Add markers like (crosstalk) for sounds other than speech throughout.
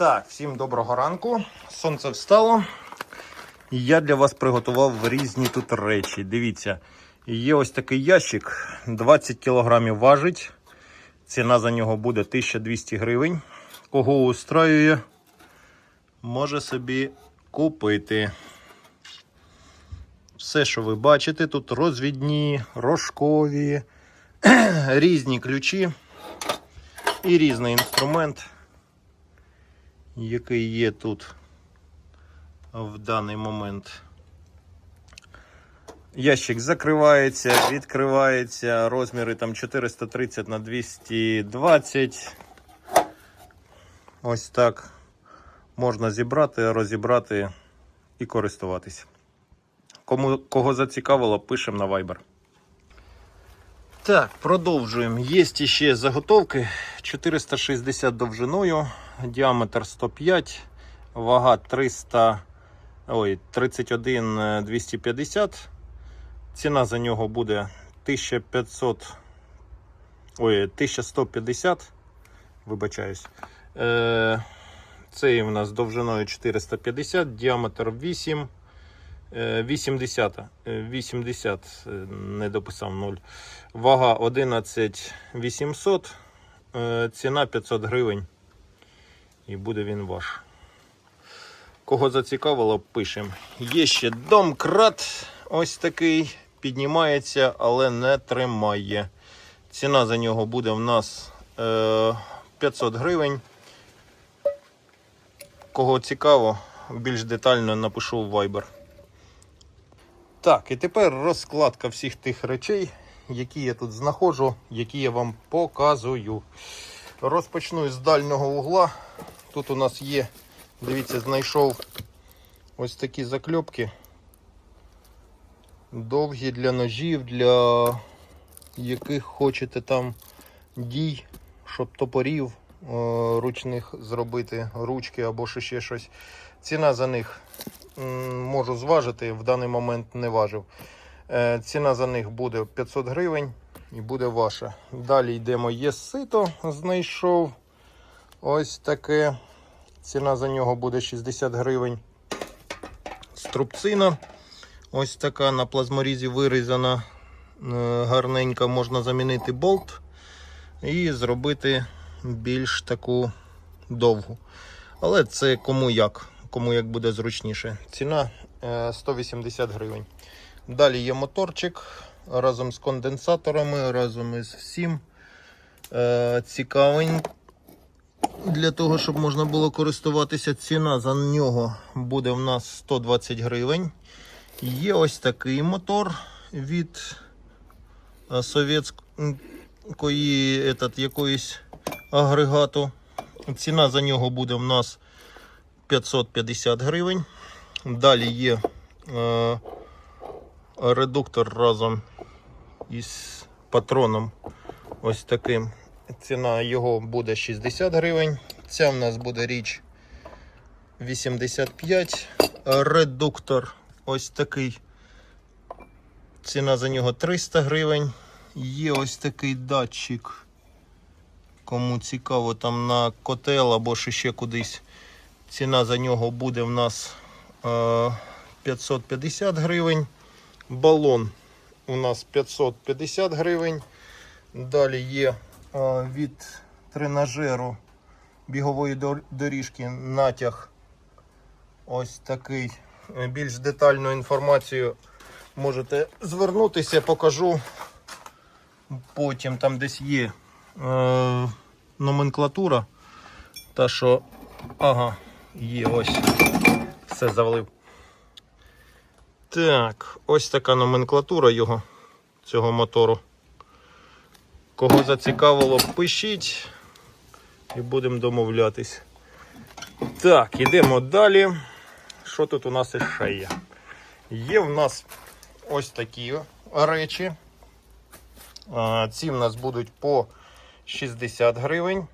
Так, всім доброго ранку. Сонце встало. Я для вас приготував різні тут речі. Дивіться, є ось такий ящик, 20 кг важить. Ціна за нього буде 1200 гривень. Кого устраює, може собі купити. Все, що ви бачите, тут розвідні, рожкові, (clears throat) різні ключі і різний інструмент, який є тут в даний момент. Ящик закривається, відкривається, розміри там 430 на 220. Ось так можна зібрати, розібрати і користуватися. Кому кого зацікавило, пишемо на Viber. Так, продовжуємо. Є ще заготовки 460 довжиною, діаметр 105, вага 300, ой, 31 е, 250. Ціна за нього буде 1500, ой, 1150. Вибачаюсь. Е, цей у нас довжиною 450, діаметр 8. Е, 80, е, 80, е, не дописав 0. Вага 11 800, е, ціна 500 гривень. І буде він ваш. Кого зацікавило, пишемо. Є ще домкрат. Ось такий. Піднімається, але не тримає. Ціна за нього буде в нас е, 500 гривень. Кого цікаво, більш детально напишу в Viber. Так, і тепер розкладка всіх тих речей, які я тут знаходжу, які я вам показую. Розпочну з дальнього угла. Тут у нас є, дивіться, знайшов ось такі закльопки. Довгі для ножів, для яких хочете там дій, щоб топорів е, ручних зробити, ручки або ще щось. Ціна за них можу зважити, в даний момент не важив. Е, Ціна за них буде 500 гривень і буде ваша. Далі йдемо є сито, знайшов. Ось таке. Ціна за нього буде 60 гривень. Струбцина. Ось така на плазморізі вирізана. Е, Гарненька можна замінити болт і зробити більш таку довгу. Але це кому як, кому як буде зручніше. Ціна е, 180 гривень. Далі є моторчик разом з конденсаторами, разом із всім. Е, Цікавий для того, щоб можна було користуватися. Ціна за нього буде в нас 120 гривень. Є ось такий мотор від е, совєтської этот, якоїсь агрегату. Ціна за нього буде в нас 550 гривень. Далі є е, редуктор разом із патроном. Ось таким. Ціна його буде 60 гривень. Ця в нас буде річ 85. Редуктор ось такий. Ціна за нього 300 гривень. Є ось такий датчик. Кому цікаво, там на котел або ще кудись. Ціна за нього буде в нас е, 550 гривень. Балон у нас 550 гривень. Далі є е, від тренажеру бігової доріжки натяг. Ось такий. Е, Більш детальну інформацію можете звернутися, покажу. Потім там десь є е, номенклатура. Та що, ага, є ось. Все завалив. Так, ось така номенклатура його, цього мотору. Кого зацікавило, пишіть і будемо домовлятись. Так, йдемо далі. Що тут у нас іще є? Є в нас ось такі речі. Ці в нас будуть по 60 гривень.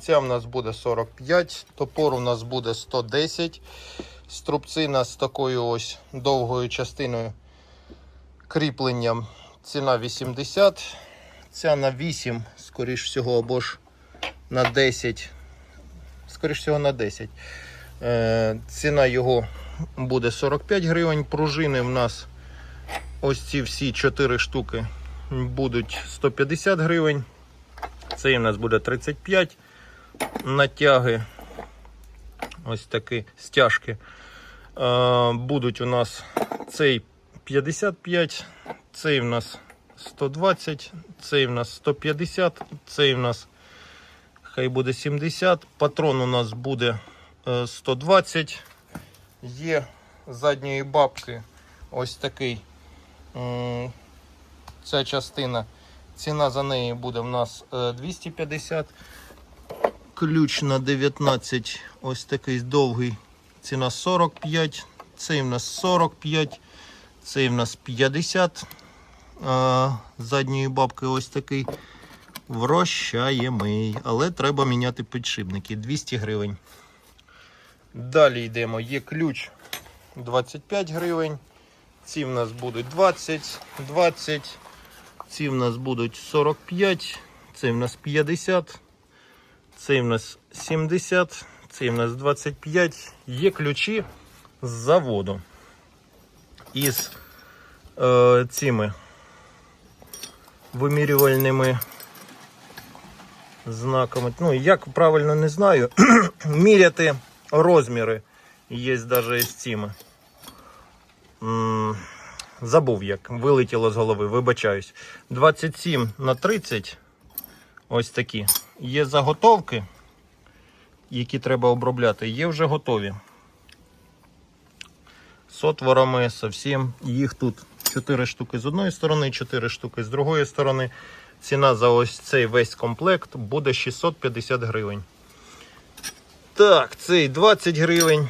Ця в нас буде 45, топор у нас буде 110. Струбцина з такою ось довгою частиною кріпленням. Ціна 80. Ця на 8, скоріш всього, або ж на 10 скоріш всього, на 10. Е, ціна його буде 45 гривень. Пружини в нас ось ці всі 4 штуки будуть 150 гривень. Цей у нас буде 35. Натяги, ось такі стяжки. Е, будуть у нас цей 55, цей в нас 120, цей в нас 150, цей в нас хай буде 70. Патрон у нас буде е, 120. Є з задньої бабки ось такий. Ця частина. Ціна за неї буде в нас е, 250. Ключ на 19, ось такий довгий. Ціна 45. Цей в нас 45. Цей в нас 50. А, задньої бабки ось такий врощаємий. Але треба міняти підшипники. 200 гривень. Далі йдемо. Є ключ 25 гривень. Ці в нас будуть 20, 20. Ці в нас будуть 45. Цей в нас 50. Цей в нас 70. Цей в нас 25. Є ключі з заводу. Із е, цими вимірювальними знаками. Ну, як правильно не знаю. (clears throat) Міряти розміри є навіть з цими. Забув як, вилетіло з голови, вибачаюсь. 27 на 30. Ось такі. Є заготовки, які треба обробляти, є вже готові. З отворами, совсем. Їх тут 4 штуки з одної сторони, 4 штуки з другої сторони. Ціна за ось цей весь комплект буде 650 гривень. Так, цей 20 гривень,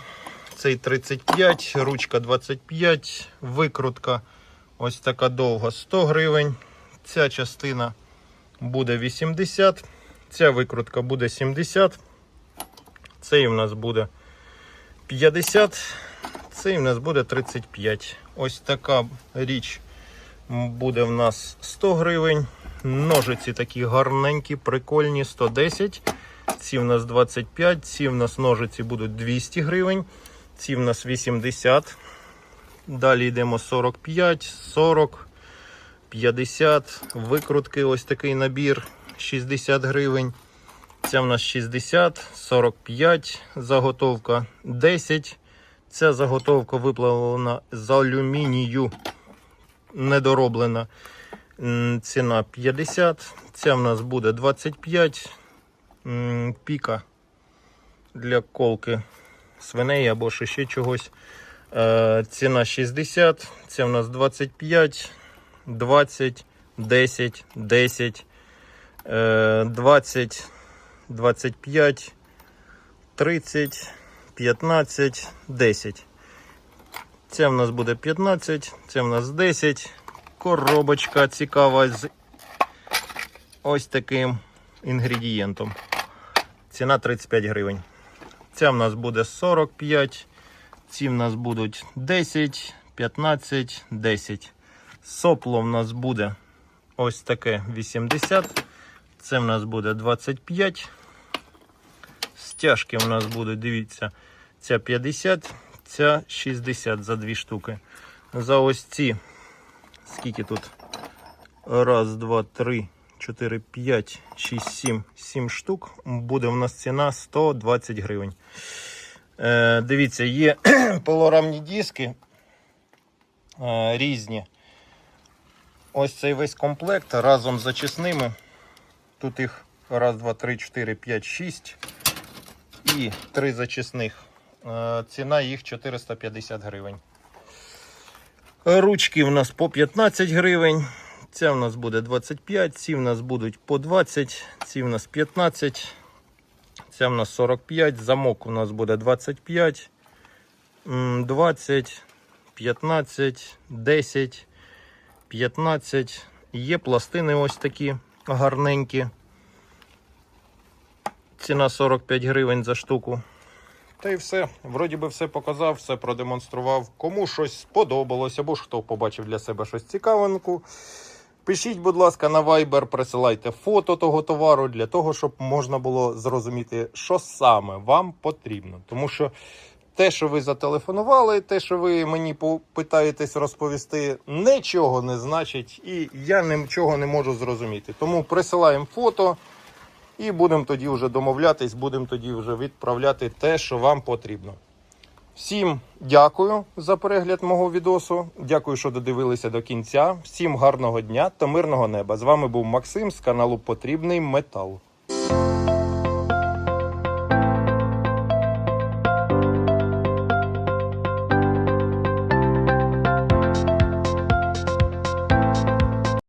цей 35, ручка 25, викрутка ось така довга 100 гривень. Ця частина буде 80, ця викрутка буде 70. Цей у нас буде 50, цей у нас буде 35. Ось така річ буде в нас 100 гривень. Ножиці такі гарненькі, прикольні, 110. Ці в нас 25, ці в нас ножиці будуть 200 гривень, ці в нас 80. Далі йдемо 45, 40, 50. Викрутки, ось такий набір 60 гривень. Ця в нас 60, 45, заготовка 10. Ця заготовка виплавлена з алюмінію, недороблена. Ціна 50. Ця в нас буде 25. Піка для колки свиней або ще чогось. Е, Ціна 60. Це в нас 25, 20, 10, 10, е, 20, 25, 30, 15, 10. Це в нас буде 15, це в нас 10. Коробочка цікава з ось таким інгредієнтом. Ціна 35 гривень. Ця в нас буде 45. Ці в нас будуть 10, 15, 10. Сопло в нас буде ось таке 80. Це в нас буде 25. Стяжки в нас будуть, дивіться, ця 50, ця 60 за дві штуки. За ось ці, скільки тут? Раз, два, три, 4, 5, 6, 7, 7 штук. Буде в нас ціна 120 гривень. Е, дивіться, є (clears throat) пилорамні диски е, різні. Ось цей весь комплект разом з зачисними. Тут їх раз, два, три, 4, 5, 6 і три зачисних. Е, ціна їх 450 гривень. Ручки в нас по 15 гривень. Ця в нас буде 25, ці в нас будуть по 20, ці в нас 15, ця в нас 45, замок у нас буде 25, 20, 15, 10, 15. Є пластини ось такі гарненькі. Ціна 45 гривень за штуку. Та й все. Вроді би все показав, все продемонстрував. Кому щось сподобалось, або хто побачив для себе щось цікавинку. Пишіть, будь ласка, на Viber, присилайте фото того товару для того, щоб можна було зрозуміти, що саме вам потрібно. Тому що те, що ви зателефонували, те, що ви мені питаєтесь розповісти, нічого не значить, і я нічого не можу зрозуміти. Тому присилаємо фото і будемо тоді вже домовлятись, будемо тоді вже відправляти те, що вам потрібно. Всім дякую за перегляд мого відосу. Дякую, що додивилися до кінця. Всім гарного дня та мирного неба. З вами був Максим з каналу Потрібний Метал.